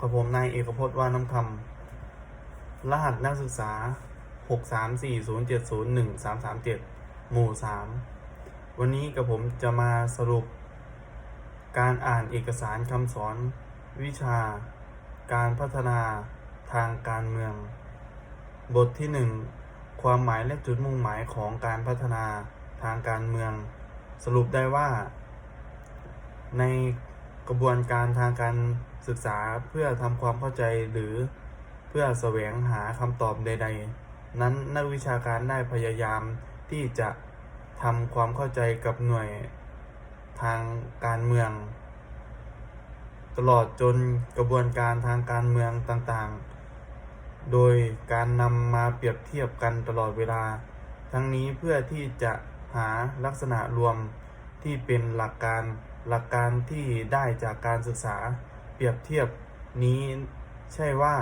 กับผมนายเอกพจน์ว่าน้ำคำรหัสนักศึกษา 634070133หมู่ 3 วันนี้กับผมจะมาสรุป การอ่านเอกสารคำสอน วิชา การพัฒนาทางการเมือง บทที่ 1 ความหมายและจุดมุ่งหมายของการพัฒนาทางการเมือง สรุปได้ว่า ในกระบวนการทางการ ศึกษาเพื่อทำความเข้าใจหรือเพื่อแสวงหาคำตอบใด ๆ นั้นนักวิชาการได้พยายามที่จะทำความเข้าใจกับหน่วยทางการเมือง ตลอดจนกระบวนการทางการเมืองต่างๆ โดยการนำมาเปรียบเทียบกันตลอดเวลา ทั้งนี้เพื่อที่จะหาลักษณะรวมที่เป็นหลักการหลักการที่ได้จากการศึกษา เปรียบเทียบนี้ใช่ว่า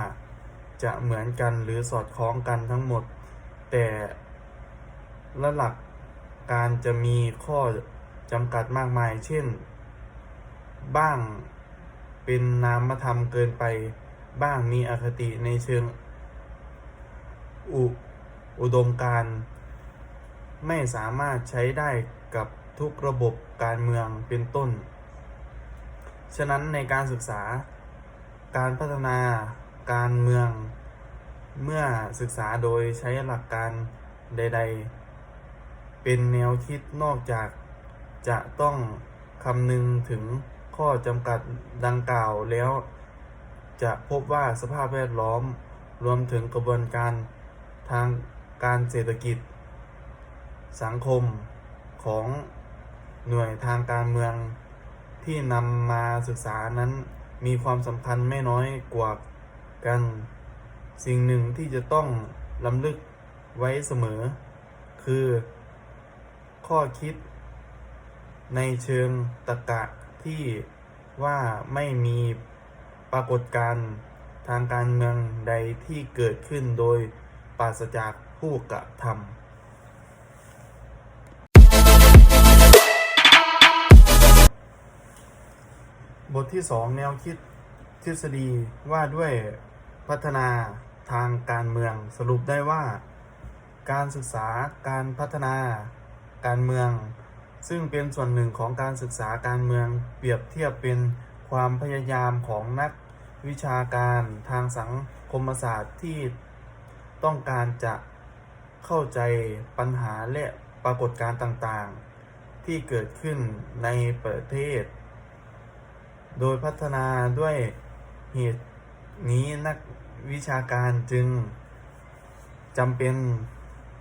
จะเหมือนกันหรือสอดคล้องกันทั้งหมด แต่ละหลักการจะมีข้อจำกัดมากมาย เช่น บ้างเป็นนามธรรมเกินไป บ้างมีอคติในเชิงอุอุดมการ ไม่สามารถใช้ได้กับทุกระบบการเมืองเป็นต้น ฉะนั้นในการศึกษาการพัฒนาการเมืองเมื่อศึกษาโดยใช้หลักการใด ๆ เป็นแนวคิดนอกจากจะต้องคำนึงถึงข้อจำกัดดังกล่าวแล้ว จะพบว่าสภาพแวดล้อมรวมถึงกระบวนการทางการเศรษฐกิจ สังคมของหน่วยทางการเมือง ที่นำมาศึกษานั้นมีความสำคัญไม่น้อยกว่ากัน สิ่งหนึ่งที่จะต้องล้ำลึกไว้เสมอ คือ ข้อคิด ในเชิงตรรกะที่ว่าไม่มีปรากฏการณ์ทางการเมืองใดที่เกิดขึ้นโดยปราศจากผู้กระทำ บทที่ 2 แนวคิดทฤษฎีว่าด้วยพัฒนาทางการเมืองสรุปได้ว่า การศึกษาการพัฒนาการเมือง ซึ่งเป็นส่วนหนึ่งของการศึกษาการเมืองเปรียบเทียบเป็นความพยายามของนักวิชาการทางสังคมศาสตร์ที่ต้องการจะเข้าใจปัญหาและปรากฏการณ์ต่างๆ ที่เกิดขึ้นในประเทศ โดยพัฒนาด้วยเหตุนี้นักวิชาการจึงจำเป็น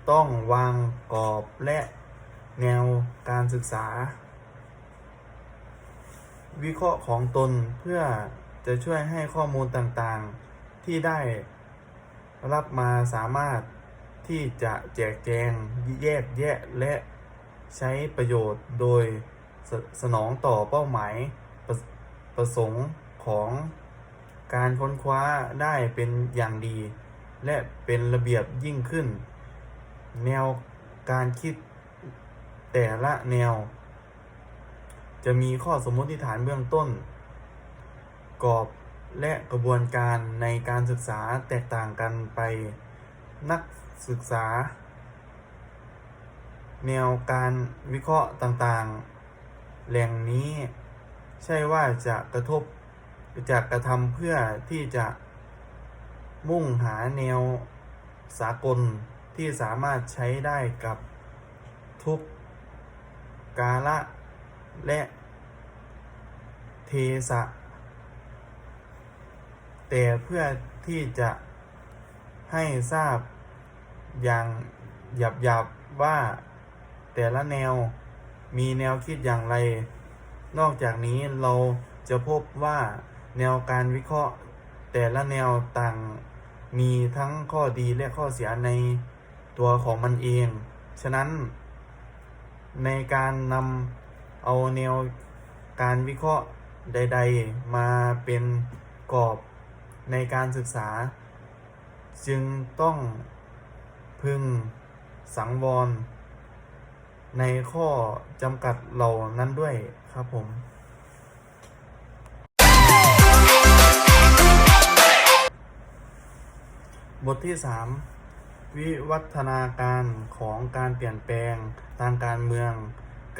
ต้องวางกรอบและแนวการศึกษา วิเคราะห์ของตนเพื่อจะช่วยให้ข้อมูลต่างๆ ที่ได้รับมาสามารถที่จะแจกแจงแยกแยะและใช้ประโยชน์โดยสสนองต่อเป้าหมาย ประสงค์ของการค้นคว้าได้เป็นอย่างดี และเป็นระเบียบยิ่งขึ้น แนวการคิดแต่ละแนว จะมีข้อสมมติฐานเบื้องต้น กรอบและกระบวนการในการศึกษาแตกต่างกันไป นักศึกษา แนวการวิเคราะห์ต่างๆ แหล่งนี้ ใช่ว่าจะกระทบจะกระทำเพื่อที่จะมุ่งหาแนวสากลที่สามารถใช้ได้กับทุกกาละและเทสะ แต่เพื่อที่จะให้ทราบอย่างหยับๆว่าแต่ละแนวมีแนวคิดอย่างไร นอกจากนี้เราจะพบว่าแนวการวิเคราะห์ แต่ละแนวต่างมีทั้งข้อดีและข้อเสียในตัวของมันเอง ฉะนั้น ในการนำเอาแนวการวิเคราะห์ใด ๆ มาเป็นกรอบในการศึกษา จึงต้องพึงสังวร ในข้อจำกัดเหล่านั้นด้วย ครับผมบทที่ 3 วิวัฒนาการของการเปลี่ยนแปลงทางการเมือง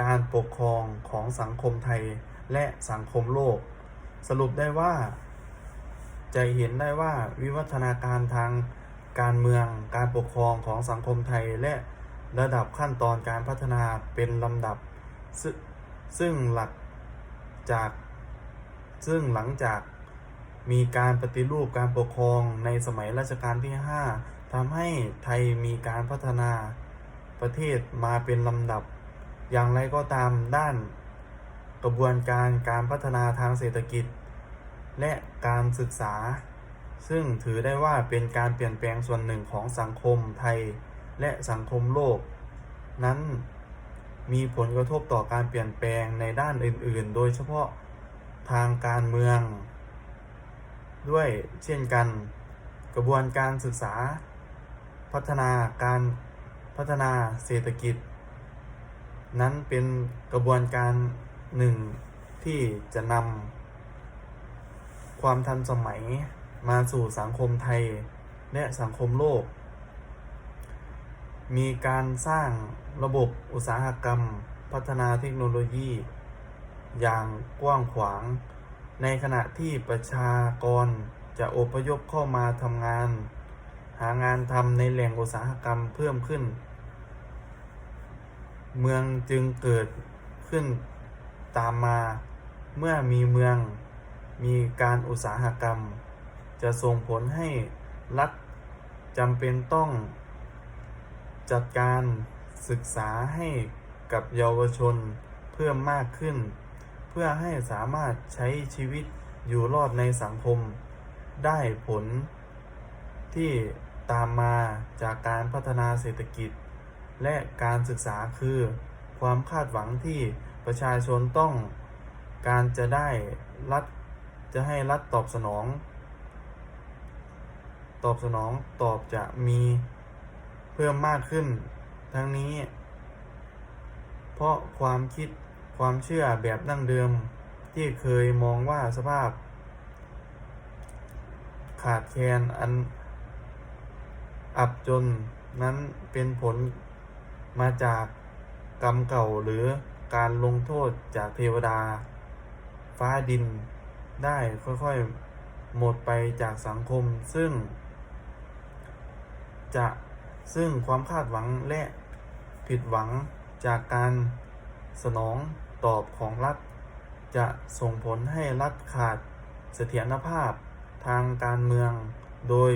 การปกครองของสังคมไทยและสังคมโลก สรุปได้ว่า จะเห็นได้ว่าวิวัฒนาการทางการเมือง การปกครองของสังคมไทยและระดับขั้นตอนการพัฒนาเป็นลำดับ ซึ่งหลักจากซึ่งหลังจากมีการปฏิรูปการปกครองในสมัยรัชกาลที่ 5ทำให้ไทยมีการพัฒนาประเทศมาเป็นลำดับ อย่างไรก็ตามด้านกระบวนการการพัฒนาทางเศรษฐกิจ และการศึกษา ซึ่งถือได้ว่าเป็นการเปลี่ยนแปลงส่วนหนึ่งของสังคมไทยและสังคมโลก นั้น มีผลกระทบต่อการเปลี่ยนแปลงในด้านอื่น ๆ โดยเฉพาะทางการเมือง ด้วยเช่นกัน กระบวนการศึกษา พัฒนาการพัฒนาเศรษฐกิจ นั้นเป็นกระบวนการหนึ่งที่จะนำความทันสมัยมาสู่สังคมไทยและสังคมโลก มีการสร้างระบบอุตสาหกรรม พัฒนาเทคโนโลยี อย่างกว้างขวาง ในขณะที่ประชากรจะอพยพเข้ามาทำงาน หางานทำในแหล่งอุตสาหกรรมเพิ่มขึ้น เมืองจึงเกิดขึ้นตามมาเมื่อมีเมืองมีการอุตสาหกรรม จะส่งผลให้รัฐจำเป็นต้อง จัดการศึกษาให้กับเยาวชนเพิ่มมากขึ้น เพื่อให้สามารถใช้ชีวิตอยู่รอดในสังคม ได้ผลที่ตามมาจากการพัฒนาเศรษฐกิจ และการศึกษาคือความคาดหวังที่ประชาชนต้องการจะได้รัฐจะให้รัฐตอบสนอง ตอบสนองตอบจะมี เพิ่มมากขึ้น ทั้งนี้ เพราะความคิดความเชื่อแบบดั้งเดิมที่เคยมองว่าสภาพ ขาดแคลนอัน อับจนนั้นเป็นผลมาจากกรรมเก่าหรือการลงโทษจากเทวดา ฟ้าดินได้ค่อยๆ หมดไปจากสังคมซึ่ง จะ ซึ่งความคาดหวังและผิดหวังจากการสนองตอบของรัฐ จะส่งผลให้รัฐขาดเสถียรภาพทางการเมือง โดย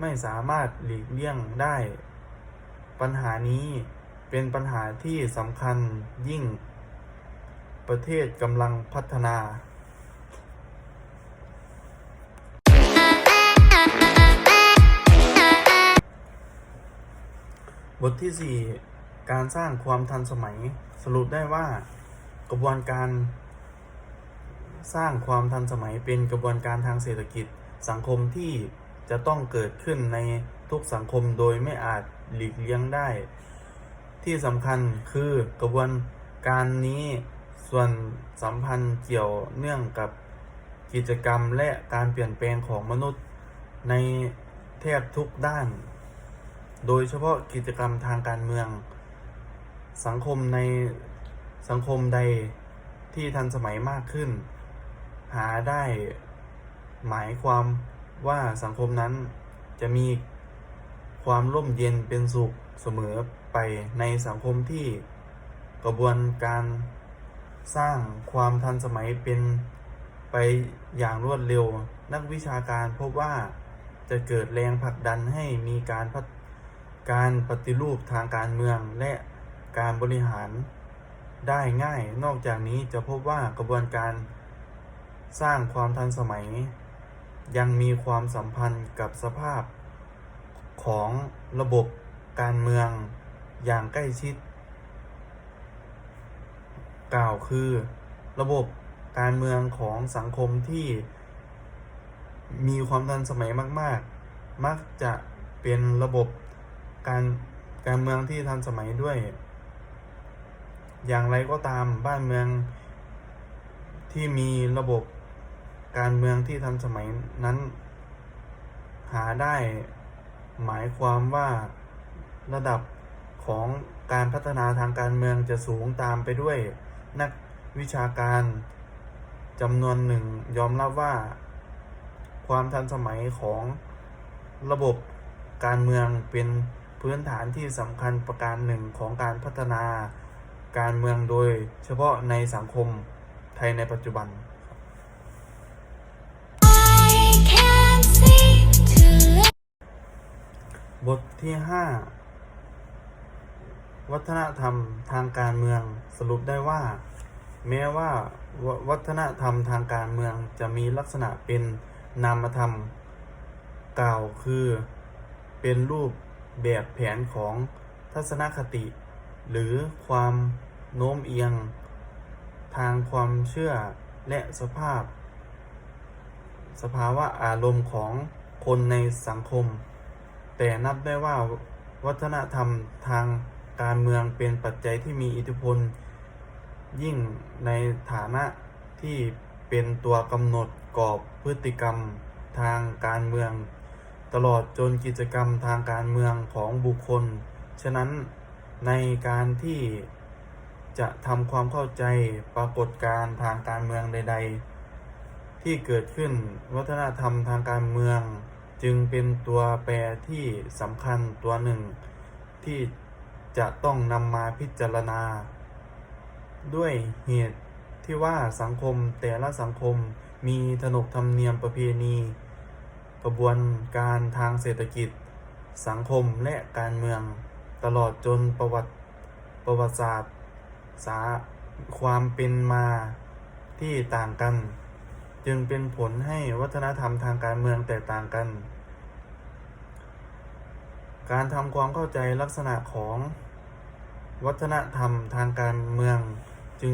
ไม่สามารถหลีกเลี่ยงได้ ปัญหานี้เป็นปัญหาที่สำคัญยิ่ง ประเทศกำลังพัฒนา บทที่ 4 การสร้างความทันสมัย สรุปได้ว่ากระบวนการ สร้างความทันสมัยเป็นกระบวนการทางเศรษฐกิจสังคมที่จะต้องเกิดขึ้นในทุกสังคมโดยไม่อาจหลีกเลี่ยงได้ ที่สำคัญคือกระบวนการนี้ส่วนสัมพันธ์เกี่ยวเนื่องกับกิจกรรมและการเปลี่ยนแปลงของมนุษย์ในแทบทุกด้าน โดยเฉพาะกิจกรรมทางการเมือง สังคมในสังคมใดที่ทันสมัยมากขึ้น หาได้หมายความว่าสังคมนั้นจะมีความร่มเย็นเป็นสุขเสมอไปในสังคมที่กระบวนการสร้างความทันสมัยเป็นไปอย่างรวดเร็ว นักวิชาการพบว่าจะเกิดแรงผลักดันให้มีการพัฒ การปฏิรูปทางการเมืองและการบริหารได้ง่าย นอกจากนี้จะพบว่ากระบวนการสร้างความทันสมัย ยังมีความสัมพันธ์กับสภาพของระบบการเมืองอย่างใกล้ชิด กล่าวคือระบบการเมืองของสังคมที่มีความทันสมัยมาก ๆ มักจะเป็นระบบ การการเมืองที่ทันสมัยด้วย อย่างไรก็ตามบ้านเมืองที่มีระบบการเมืองที่ทันสมัยนั้น หาได้หมายความว่าระดับของการพัฒนาทางการเมืองจะสูงตามไปด้วย นักวิชาการจำนวนหนึ่งยอมรับว่า ความทันสมัยของระบบการเมืองเป็น พื้นฐานที่สำคัญประการหนึ่งของการพัฒนาการเมืองโดยเฉพาะในสังคมไทยในปัจจุบัน บทที่ 5 วัฒนธรรมทางการเมืองสรุปได้ว่า แม้ว่าวัฒนธรรมทางการเมืองจะมีลักษณะเป็นนามธรรม กล่าวคือเป็นรูป แบบแผนของทัศนคติ หรือความโน้มเอียง ทางความเชื่อและสภาพ สภาวะอารมณ์ของคนในสังคม แต่นับได้ว่าวัฒนธรรมทางการเมืองเป็นปัจจัยที่มีอิทธิพล ยิ่งในฐานะที่เป็นตัวกำหนดกรอบพฤติกรรมทางการเมือง ตลอดจนกิจกรรมทางการเมืองของบุคคล ฉะนั้นในการที่จะทำความเข้าใจปรากฏการณ์ทางการเมืองใด ๆ ที่เกิดขึ้นวัฒนธรรมทางการเมือง จึงเป็นตัวแปรที่สำคัญตัวหนึ่ง ที่จะต้องนำมาพิจารณา ด้วยเหตุที่ว่าสังคมแต่ละสังคมมีขนบธรรมเนียมประเพณี กระบวนการทางเศรษฐกิจ สังคมและการเมือง ตลอดจนประวัติประวัติศาสตร์ สาความเป็นมาที่ต่างกัน จึงเป็นผลให้วัฒนธรรมทางการเมืองแตกต่างกัน การทำความเข้าใจลักษณะของวัฒนธรรมทางการเมืองจึง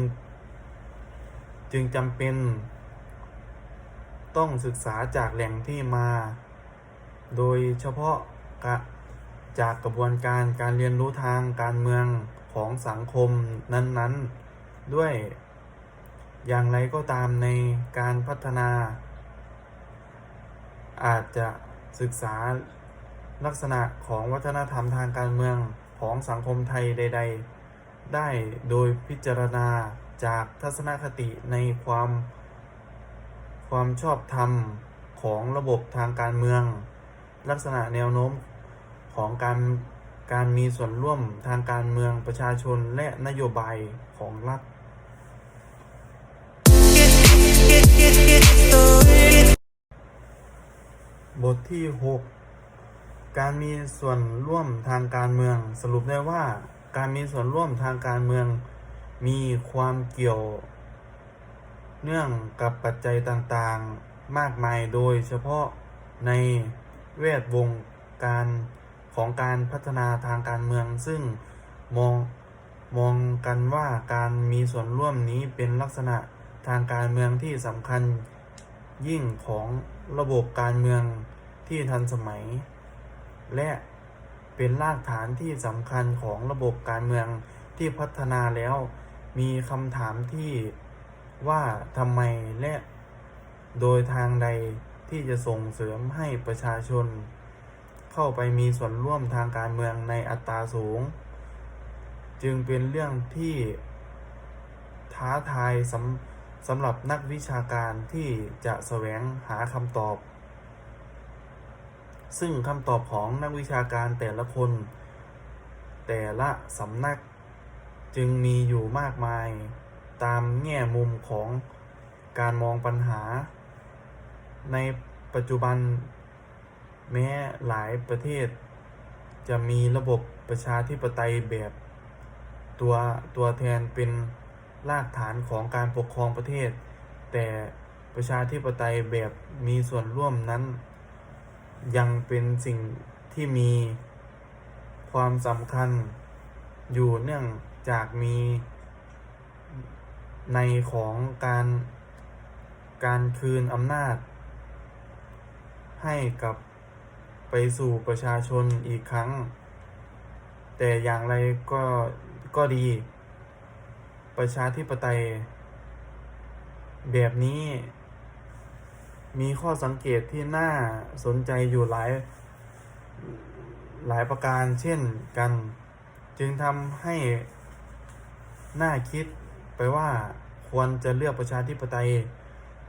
จึงจำเป็น ต้องศึกษาจากแหล่งที่มา โดยเฉพาะกะจากกระบวนการการเรียนรู้ทางการเมืองของสังคมนั้นๆ ด้วย อย่างไรก็ตามในการพัฒนา อาจจะศึกษาลักษณะของวัฒนธรรมทางการเมืองของสังคมไทยใด ๆ ได้โดยพิจารณาจากทัศนคติในความ ความชอบธรรมของระบบทางการเมือง ลักษณะแนวโน้มของการการมีส่วนร่วมทางการเมืองประชาชนและนโยบายของรัฐบทที่ 6 การมีส่วนร่วมทางการเมือง สรุปได้ว่า การมีส่วนร่วมทางการเมือง มีความเกี่ยว เนื่องกับปัจจัยต่างๆมากมายโดยเฉพาะในแวดวงการของการพัฒนาทางการเมืองซึ่งมองมองกันว่าการมีส่วนร่วมนี้เป็นลักษณะทางการเมืองที่สำคัญยิ่งของระบบการเมืองที่ทันสมัย และเป็นรากฐานที่สำคัญของระบบการเมืองที่พัฒนาแล้ว มีคำถามที่ ว่าทำไมและโดยทางใดที่จะส่งเสริมให้ประชาชน เข้าไปมีส่วนร่วมทางการเมืองในอัตราสูง จึงเป็นเรื่องที่ท้าทายสำสำหรับนักวิชาการที่จะแสวงหาคำตอบ ซึ่งคำตอบของนักวิชาการแต่ละคน แต่ละสำนักจึงมีอยู่มากมาย ตามแง่มุมของการมองปัญหา ในปัจจุบันแม้หลายประเทศ จะมีระบบประชาธิปไตยแบบ ตัวตัวแทนเป็นรากฐานของการปกครองประเทศ แต่ประชาธิปไตยแบบมีส่วนร่วมนั้น ยังเป็นสิ่งที่มีความสำคัญอยู่เนื่องจากมี ในของการการคืนอำนาจ ให้กับไปสู่ประชาชนอีกครั้ง แต่อย่างไรก็ก็ดี ประชาธิปไตย แบบนี้ มีข้อสังเกตที่น่าสนใจอยู่หลายหลายประการเช่นกัน จึงทำให้น่าคิด ไปว่าควรจะเลือกประชาธิปไตย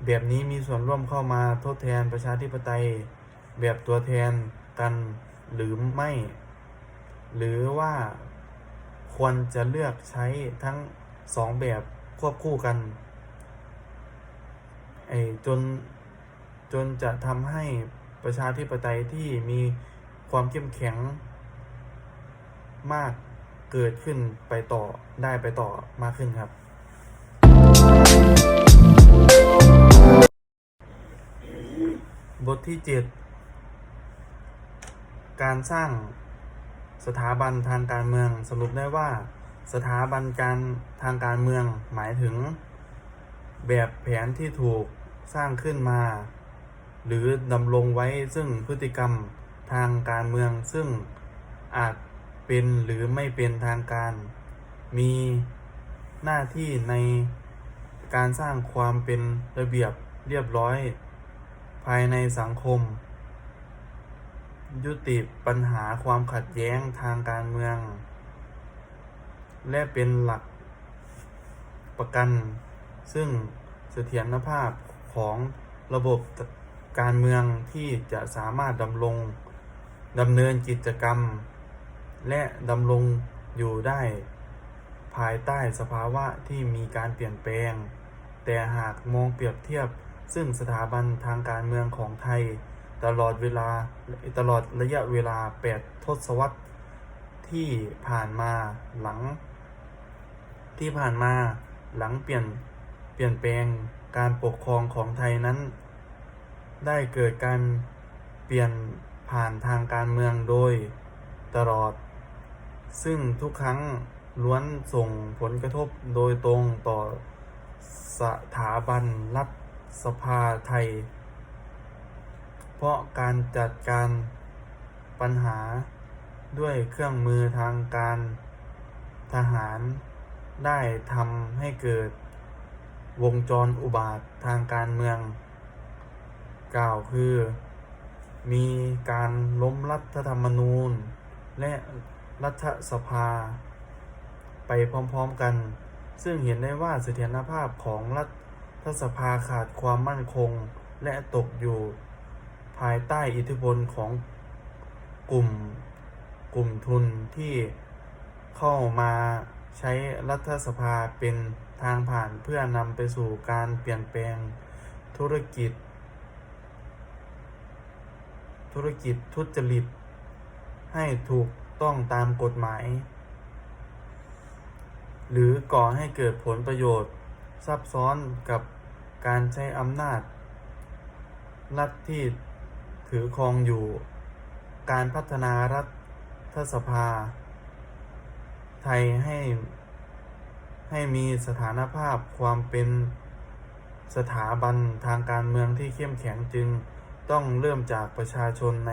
แบบนี้มีส่วนร่วมเข้ามาทดแทนประชาธิปไตย แบบตัวแทนกันหรือไม่ หรือว่าควรจะเลือกใช้ทั้งสองแบบควบคู่กันไอ้จนจนจะทำให้ประชาธิปไตยที่มีความเข้มแข็งมากเกิดขึ้นไปต่อได้ไปต่อมากขึ้นครับ บทที่7การสร้างสถาบันทางการเมืองสรุปได้ว่า สถาบันการทางการเมืองหมายถึง แบบแผนที่ถูกสร้างขึ้นมา หรือดำรงไว้ซึ่งพฤติกรรมทางการเมืองซึ่งอาจเป็นหรือไม่เป็นทางการ มีหน้าที่ใน การสร้างความเป็นระเบียบเรียบร้อย ภายในสังคม ยุติปัญหาความขัดแย้งทางการเมือง และเป็นหลักประกัน ซึ่งเสถียรภาพของระบบการเมืองที่จะสามารถดำรงดำเนินกิจกรรม และดำรงอยู่ได้ ภายใต้สภาวะที่มีการเปลี่ยนแปลง แต่หากมองเปรียบเทียบ ซึ่งสถาบันทางการเมืองของไทย ตลอดเวลาตลอดระยะเวลา 8 ทศวรรษที่ผ่านมาหลัง ที่ผ่านมาหลังเปลี่ยนเปลี่ยนแปลงการปกครองของไทยนั้น ได้เกิดการเปลี่ยนผ่านทางการเมืองโดยตลอด ซึ่งทุกครั้ง ล้วนส่งผลกระทบโดยตรงต่อสถาบันรัฐสภาไทย เพราะการจัดการปัญหาด้วยเครื่องมือทางการทหารได้ทำให้เกิดวงจรอุบาททางการเมือง กล่าวคือ มีการล้มรัฐธรรมนูญ และรัฐสภา ไปพร้อมๆกัน ซึ่งเห็นได้ว่าเสถียรภาพของรัฐสภาขาดความมั่นคง และตกอยู่ภายใต้อิทธิพลของกลุ่มกลุ่มทุนที่เข้ามาใช้รัฐสภาเป็นทางผ่านเพื่อนำไปสู่การเปลี่ยนแปลงธุรกิจ ธุรกิจทุจริตให้ถูกต้องตามกฎหมาย หรือก่อให้เกิดผลประโยชน์ ซับซ้อนกับการใช้อำนาจ รัฐที่ถือครองอยู่ การพัฒนารัฐสภา ไทยให้ให้มีสถานภาพความเป็นสถาบันทางการเมืองที่เข้มแข็งจึงต้องเริ่มจากประชาชนใน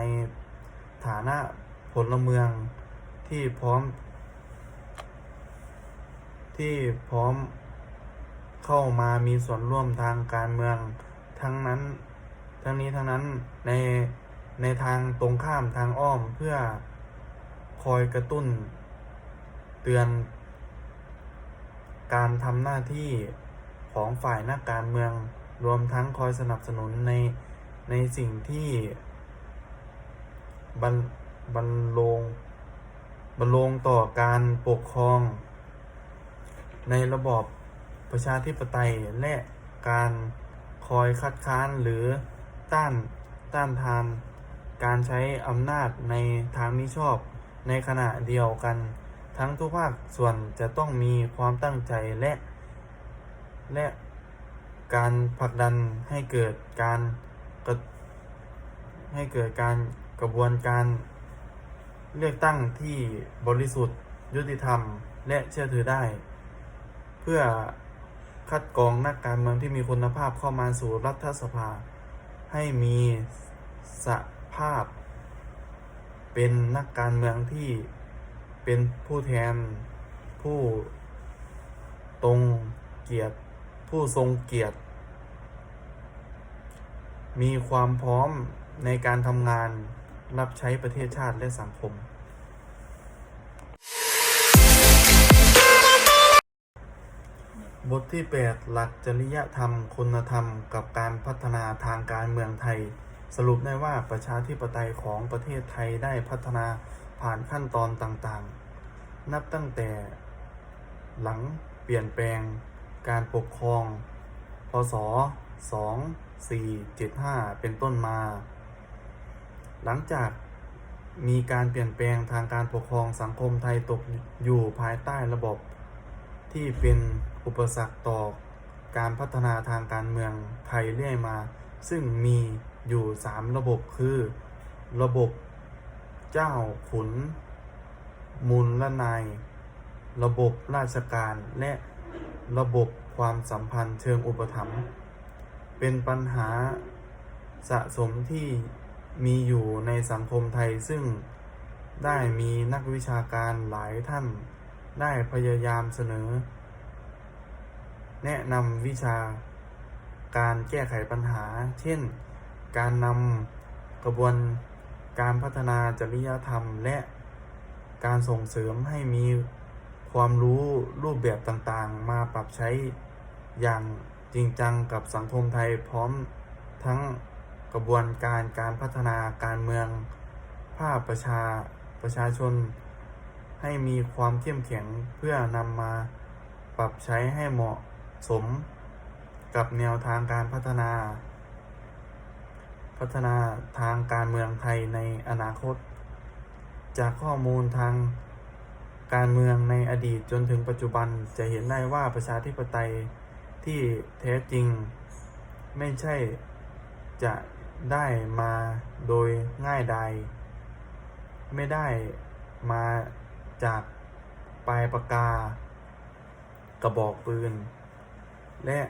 ฐานะพลเมืองที่พร้อม ที่พร้อมเข้ามามีส่วนร่วมทางการเมืองทั้งนั้น ทั้งนี้ทั้งนั้นในในทางตรงข้ามทางอ้อมเพื่อคอยกระตุ้น เตือน การทำหน้าที่ของฝ่ายนักการเมืองรวมทั้งคอยสนับสนุนในในสิ่งที่บรรบรรลงบรรลงต่อการปกครอง ในระบอบประชาธิปไตยและการคอยคัดค้านหรือต้านต้านทาน การใช้อำนาจในทางมิชอบ ในขณะเดียวกัน ทั้งทุกภาคส่วนจะต้องมีความตั้งใจและ และการผลักดันให้เกิดการกให้เกิดการกระบวนการเลือกตั้งที่บริสุทธิ์ ยุติธรรม และเชื่อถือได้ เพื่อคัดกรองนักการเมืองที่มีคุณภาพเข้ามาสู่รัฐสภา ให้มีสภาพ เป็นนักการเมืองที่เป็นผู้แทนผู้ตรงเกียรติผู้ทรงเกียรติ มีความพร้อมในการทำงานรับใช้ประเทศชาติและสังคม บทที่ 8 หลักจริยธรรม คุณธรรม กับการพัฒนาทางการเมืองไทย สรุปได้ว่าประชาธิปไตยของประเทศไทยได้พัฒนาผ่านขั้นตอนต่างๆ นับตั้งแต่ หลังเปลี่ยนแปลง การปกครอง พศ 2475 เป็นต้นมา หลังจากมีการเปลี่ยนแปลงทางการปกครองสังคมไทยตกอยู่ภายใต้ระบบที่เป็น อุปสรรคต่อการพัฒนาทางการเมืองไทยเรื่อยมา ซึ่งมีอยู่ 3 ระบบคือ ระบบเจ้าขุน มูลละนาย ระบบราชการและระบบความสัมพันธ์เชิงอุปถัมภ์เป็นปัญหาสะสมที่มีอยู่ในสังคมไทยซึ่งได้มีนักวิชาการหลายท่านได้พยายามเสนอ แนะนำวิชาการแก้ไขปัญหา เช่น การนำกระบวนการพัฒนาจริยธรรม และการส่งเสริมให้มีความรู้รูปแบบต่างๆ มาปรับใช้อย่างจริงจังกับสังคมไทยพร้อมทั้งกระบวนการการพัฒนาการเมืองภาคประชาประชาชน ให้มีความเข้มแข็งเพื่อนำมาปรับใช้ให้เหมาะ สมกับแนวทางการพัฒนา พัฒนาทางการเมืองไทยในอนาคต จากข้อมูลทางการเมืองในอดีตจนถึงปัจจุบันจะเห็นได้ว่าประชาธิปไตยที่แท้จริง ไม่ใช่จะได้มาโดยง่ายดายไม่ได้มาจากปลายปากกากระบอกปืน และ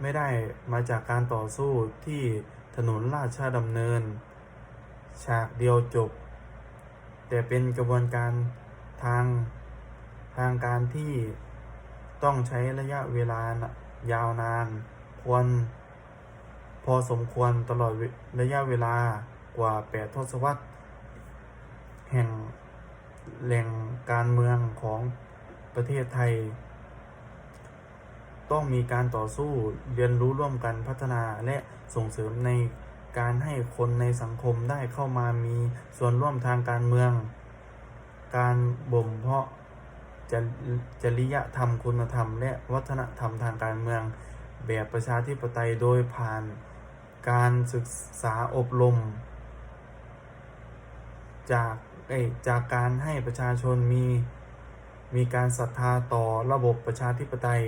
ไม่ได้มาจากการต่อสู้ที่ถนนราชดำเนิน ฉากเดียวจบ แต่เป็นกระบวนการทางทางการที่ต้องใช้ระยะเวลายาวนาน ควร พอสมควรตลอดระยะเวลากว่า8ทศวรรษ แห่งแหล่งการเมืองของประเทศไทย ต้องมีการต่อสู้เรียนรู้ร่วมกันพัฒนาและส่งเสริมในการให้คนในสังคมได้เข้ามามีส่วนร่วมทางการเมือง การบ่มเพาะจจริยธรรมคุณธรรม และวัฒนธรรมทางการเมือง แบบประชาธิปไตยโดยผ่านการศึกษาอบรม จากจากการให้ประชาชนมีมีการศรัทธาต่อระบบประชาธิปไตย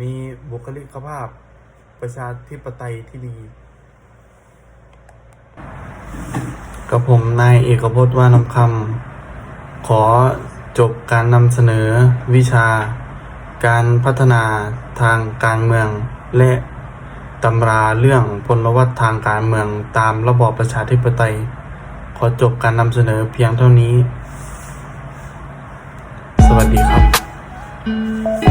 มีบุคลิกภาพประชาธิปไตยที่ดี กับผมนายเอกพจน์ว่านำคำขอจบการนำเสนอวิชา การพัฒนาทางการเมือง และตำราเรื่องพลวัตทางการเมืองตามระบอบประชาธิปไตย ขอจบการนำเสนอเพียงเท่านี้ สวัสดีครับ